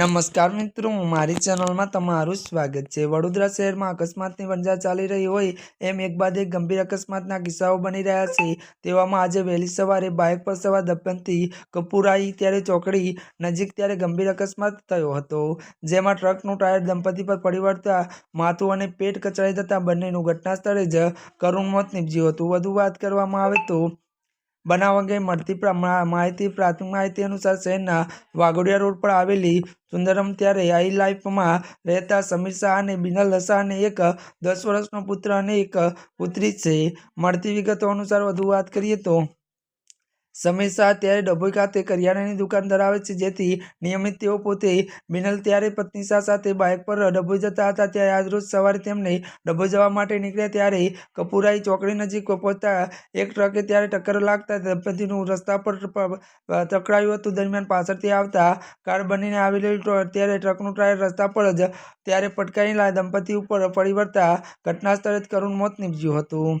નમસ્કાર મિત્રો મારી ચેનલમાં તમારું સ્વાગત છે. વડોદરા શહેરમાં અકસ્માતની વંજા ચાલી રહી હોય એમ એક બાદ એક ગંભીર અકસ્માતના કિસ્સાઓ બની રહ્યા છે. તેવામાં આજે વહેલી સવારે બાઇક પર સવાર દંપતી કપૂરાઈ ત્યારે ચોકડી નજીક ત્યારે ગંભીર અકસ્માત થયો હતો, જેમાં ટ્રકનું ટાયર દંપતી પર પડી વળતા માથું અને પેટ કચડાઈ જતા બંનેનું ઘટના સ્થળે જ કરુણ મોત નીપજ્યું હતું. વધુ વાત કરવામાં આવે તો બનાવ અંગે મળતી માહિતી પ્રાથમિક માહિતી અનુસાર શહેરના વાઘોડિયા રોડ પર આવેલી સુંદરમ ત્યારે આઈ લાઈફમાં રહેતા સમીર શાહ અને બિનલ શાહને એક દસ વર્ષનો પુત્ર અને એક પુત્રી છે. મળતી વિગતો અનુસાર વધુ વાત કરીએ તો શાહ ત્યારે ડભોઈ ખાતે કરિયાણાની દુકાન ધરાવે છે. જેથી નિયમિત તેઓ પોતે બિનલ ત્યારે પત્ની સાથે બાઇક પર ડભોઈ જતા હતા. ત્યારે આજરોજ સવારે તેમને ડભોઈ જવા માટે નીકળ્યા ત્યારે કપૂરાઈ ચોકડી નજીક પહોંચતા એક ટ્રકે ત્યારે ટક્કર લાગતા દંપતીનું રસ્તા પર ટકરાયું હતું. દરમિયાન પાછળથી આવતા કાર બનીને આવેલી ત્યારે ટ્રકનું ટાયર રસ્તા પર જ, ત્યારે પટકાયેલા દંપતી ઉપર પડી વળતા ઘટના સ્થળે જ કરુણ મોત નીપજ્યું હતું.